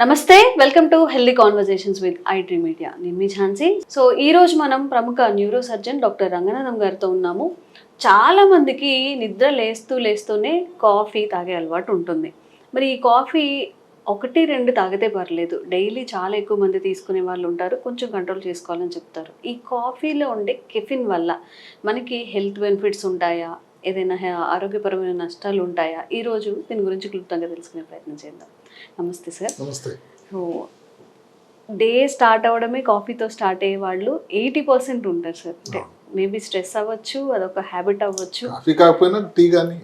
నమస్తే welcome to healthy conversations with IT media నేను మీ ఝాన్సీ. సో ఈ రోజు మనం ప్రముఖ న్యూరో సర్జన్ డాక్టర్ రంగనాథం గారితో ఉన్నాము. చాలా మందికి నిద్ర లేస్తూ లేస్తూనే కాఫీ తాగే అలవాటు ఉంటుంది. మరి ఈ కాఫీ ఒకటి రెండు తాగితే పర్లేదు. డైలీ చాలా ఎక్కువ మంది తీసుకునే వాళ్ళు ఉంటారు. కొంచెం కంట్రోల్ చేసుకోవాలని చెప్తారు. ఈ కాఫీలో ఉండే కెఫిన్ వల్ల మనకి హెల్త్ బెనిఫిట్స్ ఉంటాయా? ఏదైనా ఆరోగ్యపరమైన నష్టాలు ఉంటాయా? ఈ రోజు దీని గురించి క్లుప్తంగా తెలుసుకునే ప్రయత్నం చేద్దాం. నమస్తే సార్. నమస్తే. సో డే స్టార్ట్ అవ్వడమే కాఫీతో స్టార్ట్ అయ్యే వాళ్ళు ఎయిటీ పర్సెంట్ ఉంటారు సార్. అంటే మేబీ స్ట్రెస్ అవ్వచ్చు అదొక హ్యాబిట్ అవ్వచ్చు. కాఫీ కాకపోయినా టీ కానీ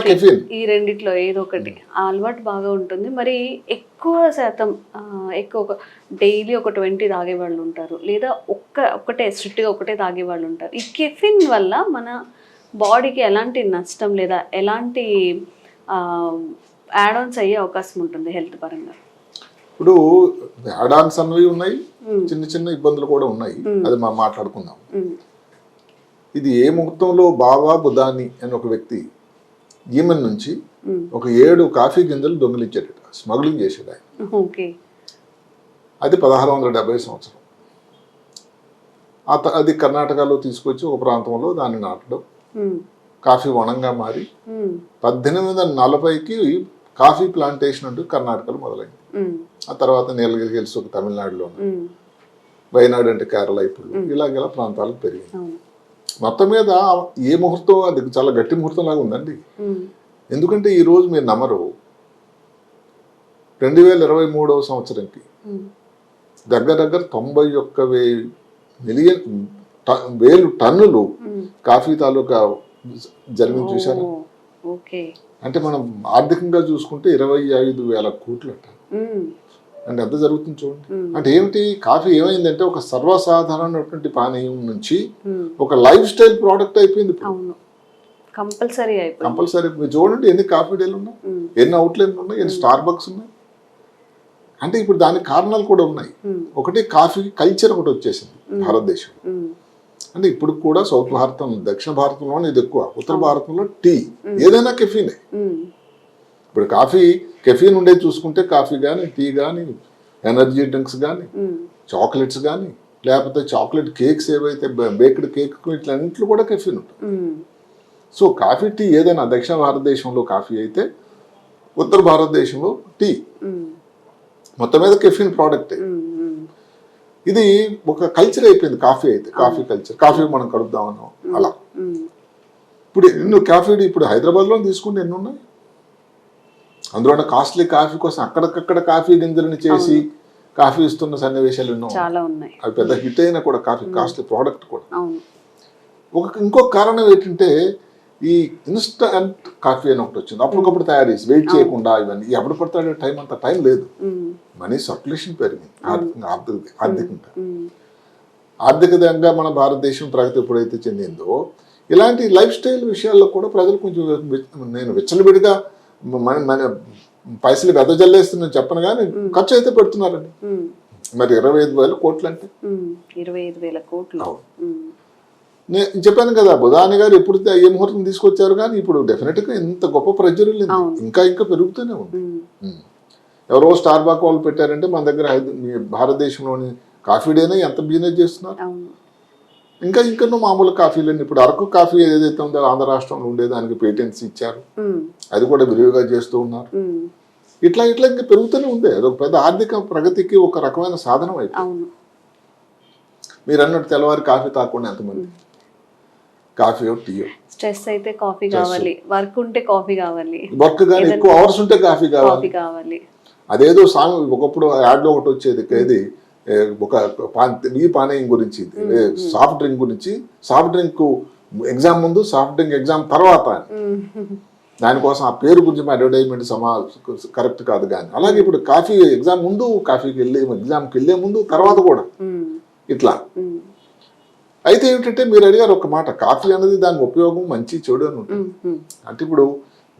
కెఫిన్. ఈ రెండిట్లో ఏదో ఒకటి. ఆ అలవాటు బాగా ఉంటుంది. మరి ఎక్కువ శాతం ఎక్కువ డైలీ ఒక ట్వంటీ తాగే వాళ్ళు ఉంటారు. లేదా ఒక్క ఒకటే స్ట్రిక్ట్గా ఒకటే తాగే వాళ్ళు ఉంటారు. ఈ కెఫిన్ వల్ల మన బాడీకి ఎలాంటి నష్టం లేదా ఎలాంటి యాడ్ ఆన్స్ అయ్యే అవకాశం ఉంటుంది హెల్త్ పరంగా ఇప్పుడు యాడాన్స్ అన్నవి ఉన్నాయి. చిన్న చిన్న ఇబ్బందులు కూడా ఉన్నాయి అది మనం మాట్లాడుకుందాం. ఇది ఏ ముహూర్తంలో బాబా బుధాని అని ఒక వ్యక్తి ఈమెన్ నుంచి. ఒక ఏడు కాఫీ గింజలు దొంగిలించాడట స్మగ్లింగ్ ఆయన ఓకే అది పదహారు వందల డెబ్బై సంవత్సరం అది కర్ణాటకలో తీసుకొచ్చి ఒక ప్రాంతంలో దాన్ని నాటడం. కాఫీ వనంగా మారి. పద్దెనిమిది వందల నలభైకి కాఫీ ప్లాంటేషన్ అంటూ కర్ణాటకలో మొదలైంది. ఆ తర్వాత నీలగిరి హిల్స్ ఒక తమిళనాడులో. వైనాడు అంటే కేరళ ఇప్పుడు ఇలాగ ప్రాంతాలకు పెరిగింది మొత్తం మీద ఏ ముహూర్తం అది చాలా గట్టి ముహూర్తం లాగా ఉందండి. ఎందుకంటే ఈ రోజు మీరు నమ్మరు రెండు వేల ఇరవై మూడవ సంవత్సరంకి. దగ్గర దగ్గర తొంభై ఒక్క వెయ్యి మిలియన్ వేలు టన్నులు. కాఫీ తాలూకా జరిగింది చూసారా అంటే మనం ఆర్థికంగా చూసుకుంటే ఇరవై ఐదు వేల కోట్లు అంట. అంటే ఎంత జరుగుతుంది చూడండి. అంటే ఏమిటి? కాఫీ ఏమైందంటే ఒక సర్వసాధారణమైనటువంటి పానీయం నుంచి. ఒక లైఫ్ స్టైల్ ప్రోడక్ట్ అయిపోయింది కంపల్సరీ అయిపోయింది. కంపల్సరీ మీరు చూడండి ఎన్ని కాఫీ డేలు ఉన్నాయి. ఎన్ని అవుట్లెట్లు ఉన్నాయి. ఎన్ని స్టార్ బక్స్ ఉన్నాయి. అంటే ఇప్పుడు దానికి కారణాలు కూడా ఉన్నాయి. ఒకటి కాఫీ కల్చర్ ఒకటి వచ్చేసింది భారతదేశం మ్మ్. అంటే ఇప్పుడు కూడా సౌత్ భారతం దక్షిణ భారతంలోనే ఇది ఎక్కువ ఉత్తర భారతంలో టీ ఏదైనా కెఫీనే. ఇప్పుడు కాఫీ కెఫీన్ ఉండేది చూసుకుంటే కాఫీ కానీ టీ కానీ ఎనర్జీ డ్రింక్స్ కానీ. చాక్లెట్స్ కానీ లేకపోతే చాక్లెట్ కేక్స్ ఏవైతే బేక్డ్ కేక్ ఇట్లన్నింటిలో కూడా కెఫీన్ ఉంటుంది. సో కాఫీ టీ ఏదైనా దక్షిణ భారతదేశంలో కాఫీ అయితే ఉత్తర భారతదేశంలో టీ. మొత్తం మీద కెఫిన్ ప్రోడక్ట్. ఇది ఒక కల్చర్ అయిపోయింది కాఫీ అయితే కాఫీ కల్చర్ కాఫీ మనం కడుపుదాం అన్నాం అలా. ఇప్పుడు ఎన్నో కాఫీ ఇప్పుడు హైదరాబాద్లో తీసుకుంటే ఎన్ని ఉన్నాయి? అందులో కాస్ట్లీ కాఫీ కోసం అక్కడికక్కడ కాఫీ గింజలను చేసి కాఫీ ఇస్తున్న సన్నివేశాలు ఎన్నో అవి పెద్ద హిట్ అయినా కూడా కాఫీ కాస్ట్లీ ప్రోడక్ట్ కూడా. ఒక ఇంకొక కారణం ఏంటంటే ఈ ఇన్స్టంట్ కాఫీ అని ఒకటి వచ్చింది. అప్పటికప్పుడు తయారు చేసి వెయిట్ చేయకుండా ఇవన్నీ. ఎప్పుడు పడతాడు టైం అంత టైం లేదు. మనీ సర్క్యులేషన్ పెరిగింది ఆర్థికంగా ఆర్థిక ఆర్థికంగా. ఆర్థికంగా మన భారతదేశం ప్రగతి ఎప్పుడైతే చెందిందో ఇలాంటి లైఫ్ స్టైల్ విషయాల్లో కూడా ప్రజలు కొంచెం నేను విచ్చలవిడిగా మన మన పైసలు వెదజల్లేస్తుందని చెప్పను కానీ ఖర్చు అయితే పెడుతున్నారండి. మరి ఇరవై ఐదు వేల కోట్లు అంటే. ఇరవై ఐదు వేల కోట్లు. నేను చెప్పాను కదా బుధాని గారు ఎప్పుడు ఏ ముహూర్తం తీసుకొచ్చారు కానీ ఇప్పుడు డెఫినెట్గా ఇంత గొప్ప ప్రజలు. ఇంకా ఇంకా పెరుగుతూనే ఉంది. ఎవరో స్టార్ బాక్ వాళ్ళు పెట్టారంటే మన దగ్గర భారతదేశంలోని కాఫీ డేనే ఎంత బిజినెస్ చేస్తున్నారు? ఇంకా ఇంకా మామూలు కాఫీలు ఇప్పుడు అరకు కాఫీ ఏదైతే ఉందో ఆంధ్ర రాష్ట్రంలో ఉండే దానికి పేటెంట్స్ ఇచ్చారు. అది కూడా విరివిగా చేస్తూ ఉన్నారు. ఇట్లా ఇట్లా ఇంకా పెరుగుతూనే ఉంది. అదొక పెద్ద ఆర్థిక ప్రగతికి ఒక రకమైన సాధనం అవును. మీరు అన్నట్టు తెల్లవారి కాఫీ తాకుండా ఎంతమంది? కాఫీయో టీయో స్ట్రెస్ అయితే కాఫీ కావాలి. వర్క్ ఉంటే కాఫీ కావాలి. వర్క్ కానీ ఎక్కువ అవర్స్ ఉంటే కాఫీ కావాలి. కాఫీ కావాలి. అదేదో సాంగ్ ఒకప్పుడు యాడ్లో ఒకటి వచ్చేది ఏది? ఒక పాన్- ఈ పానీయం గురించి. సాఫ్ట్ డ్రింక్ గురించి. సాఫ్ట్ డ్రింక్ ఎగ్జామ్ ముందు సాఫ్ట్ డ్రింక్ ఎగ్జామ్ తర్వాత. దానికోసం ఆ పేరు గురించి అడ్వర్టైజ్మెంట్ సమా కరెక్ట్ కాదు కానీ. అలాగే ఇప్పుడు కాఫీ ఎగ్జామ్ ముందు కాఫీకి వెళ్ళే ఎగ్జామ్కి వెళ్ళే ముందు తర్వాత కూడా. ఇట్లా. అయితే ఏమిటంటే మీరు అడిగారు ఒక మాట కాఫీ అనేది దాని ఉపయోగం మంచి చెడు అని ఉంటుంది. అంటే ఇప్పుడు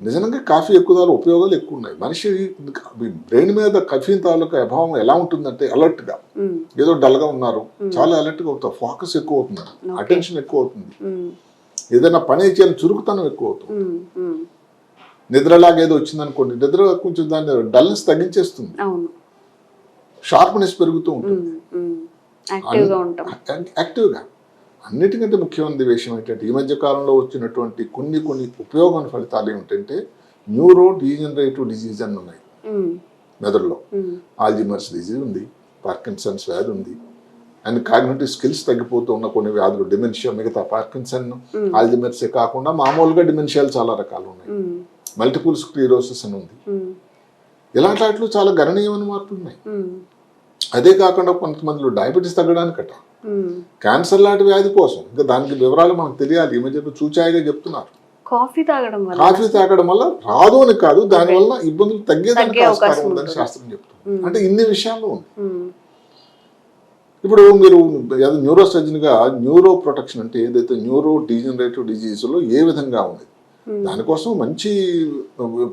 నిజంగా కాఫీ ఎక్కువ తాలూ ఉపయోగాలు ఎక్కువ ఉన్నాయి మనిషి బ్రెయిన్ మీద కఫీన్ తాలూకా అభావం ఎలా ఉంటుందంటే alert గా మ్మ్. ఏదో dull గా ఉన్నారు చాలా alert గా అవుతారు. ఫోకస్ ఎక్కువ అవుతుంది అటెన్షన్ ఎక్కువ అవుతుంది. ఏదైనా పని చేయాలని చురుకుతనం ఎక్కువ అవుతుంది. నిద్రలాగా ఏదో వచ్చిందనుకోండి నిద్ర కొంచెం దాన్ని డల్నెస్ తగ్గించేస్తుంది. షార్ప్నెస్ పెరుగుతూ ఉంటుంది. యాక్టివ్గా. అన్నిటికంటే ముఖ్యమైన విషయం ఏంటంటే ఈ మధ్య కాలంలో వచ్చినటువంటి కొన్ని కొన్ని ఉపయోగమైన ఫలితాలు ఏమిటంటే న్యూరో డీజనరేటివ్ డిజీజ్ అని ఉన్నాయి. మెదడులో. ఆల్జిమర్స్ డిజీజ్ ఉంది పార్కిన్సన్స్ వ్యాధి ఉంది అండ్ కాగ్నేటివ్ స్కిల్స్ తగ్గిపోతూ ఉన్న కొన్ని వ్యాధులు డిమెన్షియా మిగతా పార్కిన్సన్ ఆల్జిమర్సే కాకుండా మామూలుగా డిమెన్షియాలు చాలా రకాలు ఉన్నాయి. మల్టిపుల్ స్క్లీరోసిస్ అని ఉంది. ఇలాంటి వాటిలో చాలా గణనీయమైన మార్పులు ఉన్నాయి. అదే కాకుండా కొంతమందిలో డయాబెటీస్ తగ్గడానికట. క్యాన్సర్ లాంటి వ్యాధి కోసం. ఇంకా దానికి వివరాలు మనకు తెలియాలి. ఈ మధ్య చూచాయిగా చెప్తున్నారు. కాఫీ తాగడం వల్ల? కాఫీ తాగడం వల్ల రాదు అని కాదు. దానివల్ల ఇబ్బందులు తగ్గేదానికి ఆస్కారం ఉందని. శాస్త్రం చెప్తుంది. అంటే ఇన్ని విషయాలు ఉంది. ఉమ్, ఇప్పుడు మీరు న్యూరో సర్జన్గా న్యూరో ప్రొటెక్షన్ అంటే ఏదైతే న్యూరో డీజనరేటివ్ డిజీజ్లో ఏ విధంగా ఉంది దానికోసం మంచి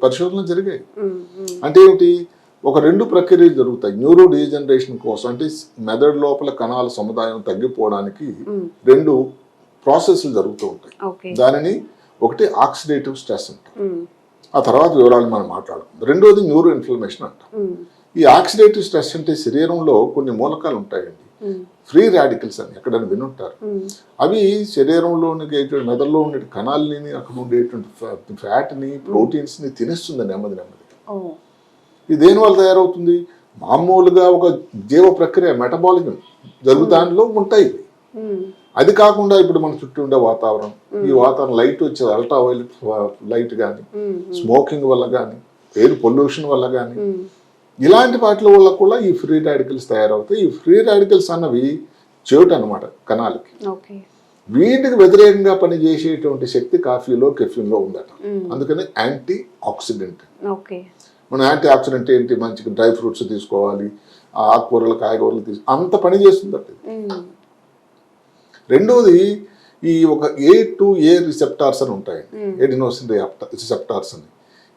పరిశోధనలు జరిగాయి. అంటే ఏమిటి? ఒక రెండు ప్రక్రియలు జరుగుతాయి. న్యూరో డీజనరేషన్ కోసం అంటే మెదడు లోపల కణాల సముదాయం తగ్గిపోవడానికి. రెండు ప్రాసెస్లు జరుగుతూ ఉంటాయి. దానిని ఒకటి ఆక్సిడేటివ్ స్ట్రెస్ అంటాం ఆ తర్వాత వివరాలు మనం మాట్లాడుకుందాం. రెండోది న్యూరో ఇన్ఫ్లమేషన్ అంటాం ఈ ఆక్సిడేటివ్ స్ట్రెస్ అంటే శరీరంలో కొన్ని మూలకాలు ఉంటాయండి. ఫ్రీ రాడికల్స్ అని ఎక్కడైనా వినుంటారు. అవి శరీరంలోని మెదడులో ఉండే కణాలని అక్కడ ఉండేటువంటి ఫ్యాట్ని ప్రోటీన్స్ని తినేస్తుంది నెమ్మది నెమ్మది ఇది దేనివల్ల తయారవుతుంది? మామూలుగా ఒక జీవ ప్రక్రియ మెటబాలిజం జరుగుతానిలో ఉంటాయి. ఇవి. ఉమ్, అది కాకుండా ఇప్పుడు మన చుట్టూ ఉండే వాతావరణం. ఈ వాతావరణం లైట్ వచ్చేది అల్ట్రా వైలెట్ లైట్ కానీ స్మోకింగ్ వల్ల కానీ ఎయిర్ పొల్యూషన్ వల్ల కానీ ఇలాంటి వాటి వల్ల కూడా ఈ ఫ్రీ రాడికల్స్ తయారవుతాయి. ఈ ఫ్రీ రాడికల్స్ అన్నవి చెవిటి అనమాట కణాలకి. వీటికి వ్యతిరేకంగా పనిచేసేటువంటి శక్తి కాఫీలో కెఫిన్లో ఉందట. అందుకని యాంటీ ఆక్సిడెంట్ మన యాంటీ ఆక్సిడెంట్ ఏంటి? మంచిగా డ్రై ఫ్రూట్స్ తీసుకోవాలి ఆకుకూరలు కాయగూరలు తీసు అంత పని చేస్తుందట ఇది. ఉమ్, రెండోది ఈ ఒక ఏ టు ఏ రిసెప్టార్స్ అని ఉంటాయి. ఎడినోసిన్ రిసెప్టార్స్ అని.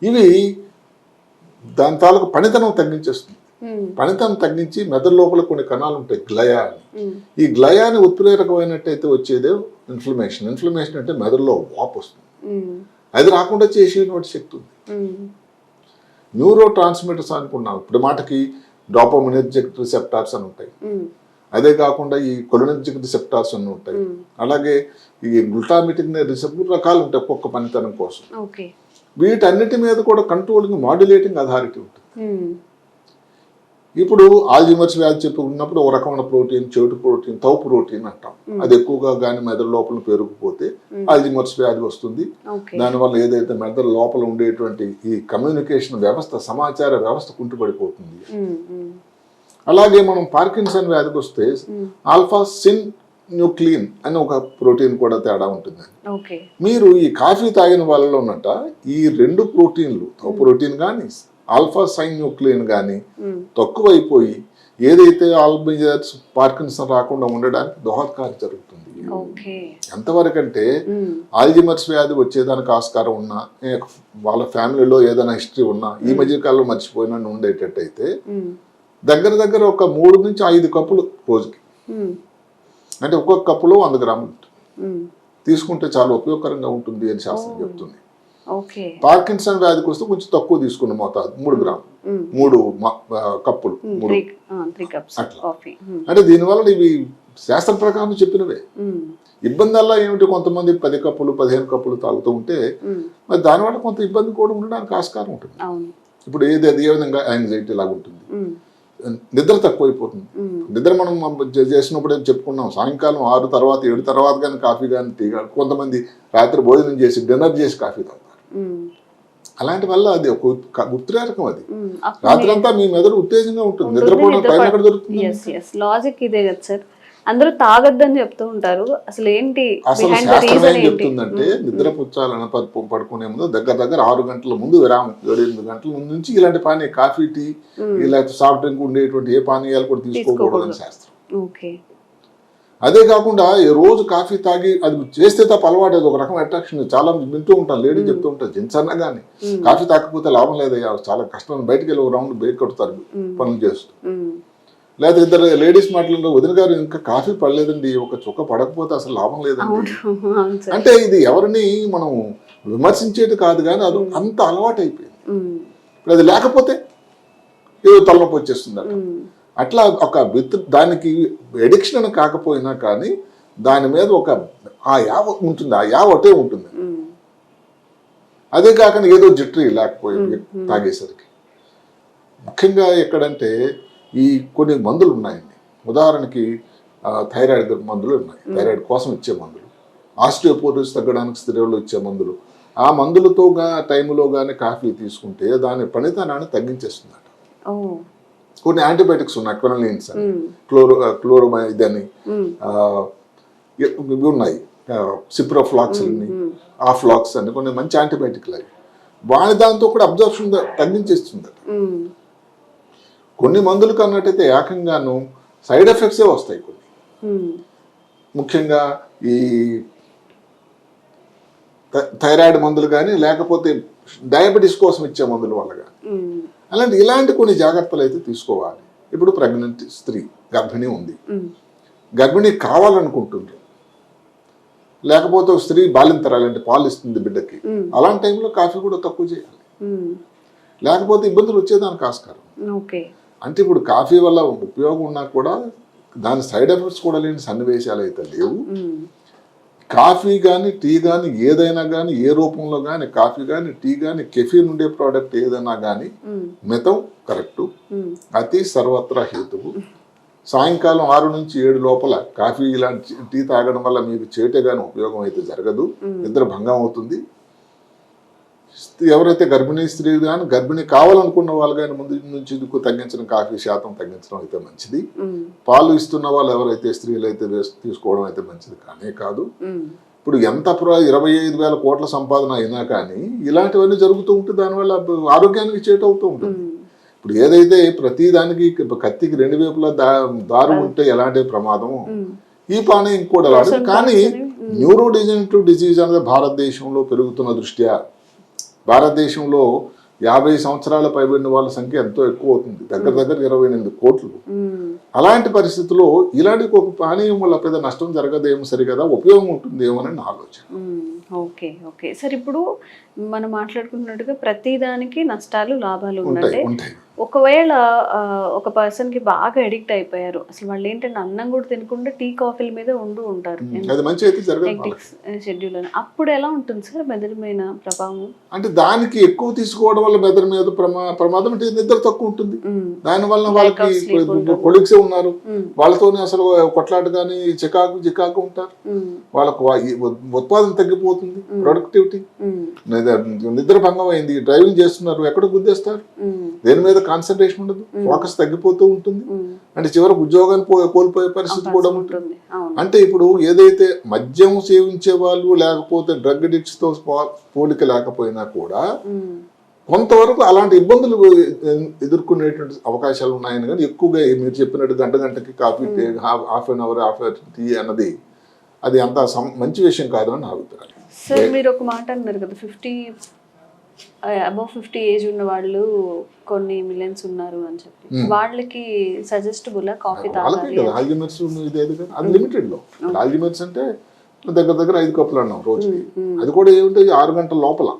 ఇవి దాని తాలూకు పనితనం తగ్గించేస్తుంది. పనితనం తగ్గించి మెదడు లోపల కొన్ని కణాలు ఉంటాయి గ్లయా అని. ఈ గ్లయాని ఉత్ప్రేరకమైనట్టయితే వచ్చేదే ఇన్ఫ్లమేషన్. ఇన్ఫ్లమేషన్ అంటే మెదడులో వాపు వస్తుంది. అది రాకుండా చేసేటువంటి శక్తి ఉంది. న్యూరో ట్రాన్స్మిటర్స్ అనుకున్నాం ఇప్పుడు మాటకి డాపోమినర్జిక్ రిసెప్టార్స్ అని ఉంటాయి. అదే కాకుండా ఈ కొలినర్జిక్ రిసెప్టార్స్ అని ఉంటాయి. అలాగే ఈ గ్లుటామిటిక్ రిసెప్టర్ రకాలు ఉంటాయి ఒక్కొక్క పనితనం కోసం. వీటన్నిటి మీద కూడా కంట్రోలింగ్ మాడ్యులేటింగ్ అథారిటీ ఉంటుంది. ఇప్పుడు ఆల్జిమర్స్ వ్యాధి చెప్పుకున్నప్పుడు ఒక రకమైన ప్రోటీన్ చెవిటి ప్రోటీన్ తౌ ప్రోటీన్ అంటాం. అది ఎక్కువగా కానీ మెదడు లోపల పెరిగిపోతే ఆల్జిమర్స్ వ్యాధి వస్తుంది. దానివల్ల ఏదైతే మెదడు లోపల ఉండేటువంటి ఈ కమ్యూనికేషన్ వ్యవస్థ సమాచార వ్యవస్థ కుంటుపడిపోతుంది అలాగే మనం పార్కిన్సన్ వ్యాధికి వస్తే ఆల్ఫా సిన్ న్యూక్లిన్ అని ఒక ప్రోటీన్ కూడా తేడా ఉంటుంది ఓకే. మీరు ఈ కాఫీ తాగిన వాళ్ళలో ఉన్నట ఈ రెండు ప్రోటీన్లు తౌ ప్రోటీన్ కానీ ఆల్ఫా సైన్ న్యూక్లియన్ కానీ తక్కువైపోయి ఏదైతే ఆల్బిజర్స్ పార్కిన్సన్ రాకుండా ఉండడానికి దోహదకారి జరుగుతుంది. ఎంతవరకు అంటే ఆల్జిమర్స్ వ్యాధి వచ్చేదానికి ఆస్కారం ఉన్నా వాళ్ళ ఫ్యామిలీలో ఏదైనా హిస్టరీ ఉన్నా ఈ మధ్య కాలంలో మర్చిపోయినా ఉండేటట్టయితే దగ్గర దగ్గర ఒక మూడు నుంచి ఐదు కప్పులు రోజుకి. అంటే ఒక్కొక్క కప్పులో వంద గ్రాములు తీసుకుంటే చాలా ఉపయోగకరంగా ఉంటుంది అని శాస్త్రం చెప్తుంది. పార్కిన్సన్ వ్యాధికి వస్తే కొంచెం తక్కువ తీసుకున్న మోతాదు మూడు గ్రాములు. మూడు కప్పులు మూడు. అట్లా. అంటే దీనివల్ల ఇవి శాస్త్ర ప్రకారం చెప్పినవే. ఉమ్, ఇబ్బంది అలా ఏమిటి? కొంతమంది పది కప్పులు పదిహేను కప్పులు తాగుతూ ఉంటే మరి దానివల్ల కొంత ఇబ్బంది కూడా ఉండడానికి ఆస్కారం ఉంటుంది. ఇప్పుడు ఏది అది ఏ విధంగా యాంగ్జైటీ లాగా ఉంటుంది? నిద్ర తక్కువైపోతుంది. నిద్ర మనం చేసినప్పుడు ఏం చెప్పుకున్నాం సాయంకాలం ఆరు తర్వాత ఏడు తర్వాత కానీ కాఫీ కానీ టీ కానీ కొంతమంది రాత్రి భోజనం చేసి డిన్నర్ చేసి కాఫీ తాగుతారు. అలాంటి వల్ల అది ఒక ఉత్- క- ఉత్ప్రేరకం అది. రాత్రంతా మీ మెదడు ఉత్తేజంగా ఉంటుంది. నిద్రపోవడం టైం ఎక్కడ దొరుకుతుంది? ఎస్ ఎస్ లాజిక్ ఇదే కదా సార్. అందరూ తాగొద్దని చెప్తూ ఉంటారు. అసలు ఏంటి అసలు శాస్త్రం ఏం చెప్తుందంటే నిద్ర పుచ్చాలని పడుకునే ముందు దగ్గర దగ్గర ఆరు గంటల ముందు విరామం. ఏడు ఎనిమిది గంటల ముందు నుంచి ఇలాంటి పానీయ కాఫీ టీ ఇలాంటి సాఫ్ట్ డ్రింక్ ఉండేటువంటి ఏ పానీయాలు కూడా తీసుకోకూడదని శాస్త్రం. ఓకే. అదే కాకుండా ఈ రోజు కాఫీ తాగి అది చేస్తే తప్ప అలవాటు అది ఒక రకం అట్రాక్షన్ చాలా మంది వింటూ ఉంటాను లేడీ చెప్తూ ఉంటారు జెంట్స్ అన్నా కానీ కాఫీ తాగకపోతే లాభం లేదయ్యా చాలా కష్టం. బయటికి వెళ్ళి ఒక రౌండ్ బ్రేక్ కొడతారు పనులు చేస్తూ. లేదా ఇద్దరు లేడీస్ మాట్లాడిన వదిన గారు ఇంకా కాఫీ పడలేదండి ఒక చుక్క పడకపోతే అసలు లాభం లేదండి. అంటే ఇది ఎవరిని మనం విమర్శించేది కాదు కానీ అది అంత అలవాటు అయిపోయింది ఇప్పుడు అది లేకపోతే ఏదో తలనొప్పి వచ్చేస్తుంది అట్లా ఒక విత్ దానికి ఎడిక్షన్ అని కాకపోయినా కానీ దాని మీద ఒక ఆ యావ ఉంటుంది ఆ యావ ఒకటే ఉంటుంది. అదే కాకుండా ఏదో జిట్రీ లేకపోయింది తాగేసరికి. ముఖ్యంగా ఎక్కడంటే ఈ కొన్ని మందులు ఉన్నాయండి ఉదాహరణకి థైరాయిడ్ మందులు ఉన్నాయి. థైరాయిడ్ కోసం ఇచ్చే మందులు. ఆస్టియోపోరోస్ తగ్గడానికి స్త్రీలు ఇచ్చే మందులు. ఆ మందులతో టైంలో కానీ కాఫీ తీసుకుంటే దాని పనితనాన్ని తగ్గించేస్తుందట. కొన్ని యాంటీబయాటిక్స్ ఉన్నాయి క్వెనలిన్స్ అని. క్లోరో క్లోరోమై ఇదని. ఇవి ఉన్నాయి. సిప్రోఫ్లాక్స్ అని ఆఫ్లాక్స్ అని కొన్ని మంచి యాంటీబయాటిక్లు అవి. వాడి దాంతో కూడా అబ్జర్ప్షన్ తగ్గించేస్తుంది. కొన్ని మందులు కన్నట్టయితే ఏకంగాను సైడ్ ఎఫెక్ట్సే వస్తాయి కొన్ని. ముఖ్యంగా ఈ థైరాయిడ్ మందులు కానీ లేకపోతే డయాబెటీస్ కోసం ఇచ్చే మందుల వల్ల కానీ అలాంటి ఇలాంటి కొన్ని జాగ్రత్తలు అయితే తీసుకోవాలి. ఇప్పుడు ప్రెగ్నెంట్ స్త్రీ గర్భిణీ ఉంది. గర్భిణీ కావాలనుకుంటుండ్రు లేకపోతే ఒక స్త్రీ బాలింతరాలంటే పాలు ఇస్తుంది బిడ్డకి. అలాంటి టైంలో కాఫీ కూడా తక్కువ చేయాలి. లేకపోతే ఇబ్బందులు వచ్చేదానికి ఆస్కారం. ఓకే. అంటే ఇప్పుడు కాఫీ వల్ల ఉపయోగం ఉన్నా కూడా దాని సైడ్ ఎఫెక్ట్స్ కూడా లేని సన్నివేశాలు అయితే లేవు. కాఫీ కానీ టీ కానీ ఏదైనా కానీ ఏ రూపంలో కానీ కాఫీ కానీ టీ కానీ కెఫీన్ ఉండే ప్రోడక్ట్ ఏదైనా కానీ మితం కరెక్టు అతి సర్వత్రా హేతువు. సాయంకాలం ఆరు నుంచి ఏడు లోపల కాఫీ ఇలాంటి టీ తాగడం వల్ల మీకు చేటే కానీ ఉపయోగం అయితే జరగదు. నిద్ర భంగం అవుతుంది. ఎవరైతే గర్భిణీ స్త్రీలు కానీ గర్భిణీ కావాలనుకున్న వాళ్ళు కానీ ముందు నుంచి ఇదికు తగ్గించడం కాఫీ శాతం తగ్గించడం అయితే మంచిది. పాలు ఇస్తున్న వాళ్ళు ఎవరైతే స్త్రీలు అయితే తీసుకోవడం అయితే మంచిది కానే కాదు. ఇప్పుడు ఎంత ఇరవై ఐదు వేల కోట్ల సంపాదన అయినా కానీ ఇలాంటివన్నీ జరుగుతూ ఉంటే దానివల్ల ఆరోగ్యానికి చేటు అవుతూ ఉంటుంది. ఇప్పుడు ఏదైతే ప్రతి దానికి కత్తికి రెండు వైపులా దారు ఉంటే ఎలాంటి ప్రమాదం? ఈ కూడా అలాంటిది. కానీ న్యూరో డిజనరేటివ్ డిజీజ్ అనేది భారతదేశంలో పెరుగుతున్న దృష్ట్యా భారతదేశంలో యాభై సంవత్సరాల పైబడిన వాళ్ళ సంఖ్య ఎంతో ఎక్కువ అవుతుంది. దగ్గర దగ్గర ఇరవై ఎనిమిది కోట్లు. ఉమ్, అలాంటి పరిస్థితుల్లో ఇలాంటి ఒక పానీయం వల్ల పెద్ద నష్టం జరగదేమో సరికదా ఉపయోగం ఉంటుందేమో అని నా ఆలోచన. ఓకే ఓకే సార్ ఇప్పుడు మనం మాట్లాడుకున్నట్టుగా ప్రతి దానికి నష్టాలు లాభాలు ఉంటాయి. ఒకవేళ ఒక పర్సన్కి బాగా అడిక్ట్ అయిపోయారు అసలు వాళ్ళు ఏంటంటే అన్నం కూడా తినకుండా టీ కాఫీల మీద ఉంటూ ఉంటారు. షెడ్యూల్ అని. అప్పుడు ఎలా ఉంటుంది సార్ మెదడుమైన ప్రభావం? అంటే దానికి ఎక్కువ తీసుకోవడం వల్ల మెదడు మీద ప్రమా ప్రమాదం అంటే నిద్ర తక్కువ ఉంటుంది. దాని వల్ల వాళ్ళకి. కొలిక్సే ఉన్నారు. వాళ్ళతోనే అసలు కొట్లాట కానీ చికాకు చికాకు ఉంటారు. వాళ్ళకు ఉత్పాదన తగ్గిపోతుంది ప్రొడక్టివిటీ నిద్ర భంగం అయింది డ్రైవింగ్ చేస్తున్నారు ఎక్కడ గుద్దేస్తారు? దేని మీద కాన్సన్ట్రేషన్ ఉండదు? ఫోకస్ తగ్గిపోతూ ఉంటుంది. అంటే చివరికి ఉద్యోగాన్ని కోల్పోయే పరిస్థితి కూడా ఉంటుంది. అంటే ఇప్పుడు ఏదైతే మద్యం సేవించే వాళ్ళు లేకపోతే డ్రగ్ అడిక్ట్స్తో పోలిక లేకపోయినా కూడా కొంతవరకు అలాంటి ఇబ్బందులు ఎదుర్కొనేటువంటి అవకాశాలు ఉన్నాయని కానీ ఎక్కువగా మీరు చెప్పినట్టు గంట గంటకి coffee tea half an hour half hour tea అన్నది అది అంత మంచి విషయం కాదు అని నా అభిప్రాయం. సార్ మీరు ఒక మాట అన్నారు కదా ఫిఫ్టీ అబౌవ్ ఫిఫ్టీ ఏజ్ ఉన్న వాళ్ళు కొన్ని మిలియన్స్ ఉన్నారు అని చెప్పి. వాళ్ళకి సజెస్టబుల్ కాఫీ తాగాలి అది లిమిటెడ్లో. ఆల్జిమెట్స్ అంటే దగ్గర దగ్గర ఐదు కప్పులు అన్నాం రోజుకి. అది కూడా ఏముంటుంది ఆరు గంటల లోపల.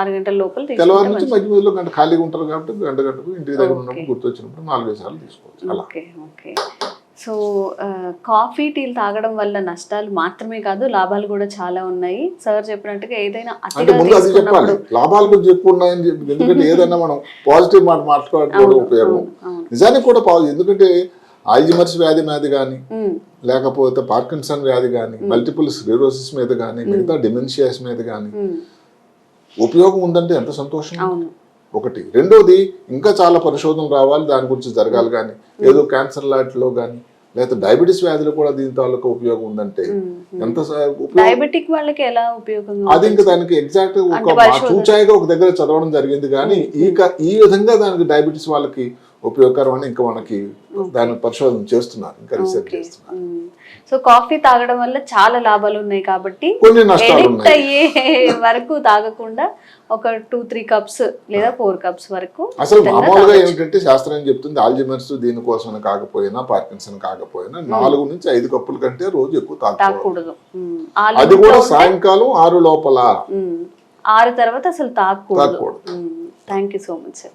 ఆరు గంటల లోపల తెల్లవారు నుంచి మధ్య మధ్యలో గంట ఖాళీగా ఉంటారు కాబట్టి గంట గంటకు ఇంటి దగ్గర ఉన్నప్పుడు గుర్తొచ్చినప్పుడు నాలుగైదు సార్లు తీసుకోవచ్చు. అలా. సో కాఫీ టీలు తాగడం వల్ల నష్టాలు మాత్రమే కాదు లాభాలు కూడా చాలా ఉన్నాయి. సార్ చెప్పినట్టుగా ఏదైనా లాభాలు గురించి చెప్పుకున్నాయని చెప్పి ఎందుకంటే ఏదైనా మనం పాజిటివ్ మాట మాట్లాడుకోవడం కూడా ఉపయోగం. నిజానికి కూడా పాజిటివ్ ఎందుకంటే ఆల్జిమర్స్ వ్యాధి మీద కానీ లేకపోతే పార్కిన్సన్ వ్యాధి కానీ మల్టిపుల్ స్క్లెరోసిస్ మీద కానీ మిగతా డిమెన్షియాస్ మీద కానీ ఉపయోగం ఉందంటే ఎంత సంతోషం. ఒకటి. రెండోది ఇంకా చాలా పరిశోధనలు రావాలి దాని గురించి జరగాలి కానీ ఏదో క్యాన్సర్ లాంటిలో కానీ లేకపోతే డయాబెటీస్ వ్యాధిలో కూడా దీని తాలూకా ఉపయోగం ఉందంటే ఎంత డయాబెటిక్ వాళ్ళకి ఎలా ఉపయోగం అది ఇంకా దానికి ఎగ్జాక్ట్ ఒక. చూచాయిగా ఒక దగ్గర చదవడం జరిగింది కానీ ఈ ఈ విధంగా దానికి డయాబెటీస్ వాళ్ళకి ఉపయోగకరం అని ఇంకా మనకి దాని పరిశోధన చేస్తున్నారు ఇంకా రీసెర్చ్ చేస్తున్నారు. సో కాఫీ తాగడం వల్ల చాలా లాభాలు ఉన్నాయి కాబట్టి ఎడిక్ట్ అయ్యే వరకు తాగకుండా ఒక టూ త్రీ కప్స్ లేదా ఫోర్ కప్స్ వరకు అసలు మామూలుగా ఏమిటంటే శాస్త్రం చెప్తుంది ఆల్జిమర్స్ దీనికోసం కాకపోయినా పార్కిన్సన్ కాకపోయినా నాలుగు నుంచి ఐదు కప్పుల కంటే రోజు ఎక్కువ తాగకూడదు. అది కూడా సాయంకాలం ఆరు లోపల. ఆరు తర్వాత అసలు తాగకూడదు. Thank you so much sir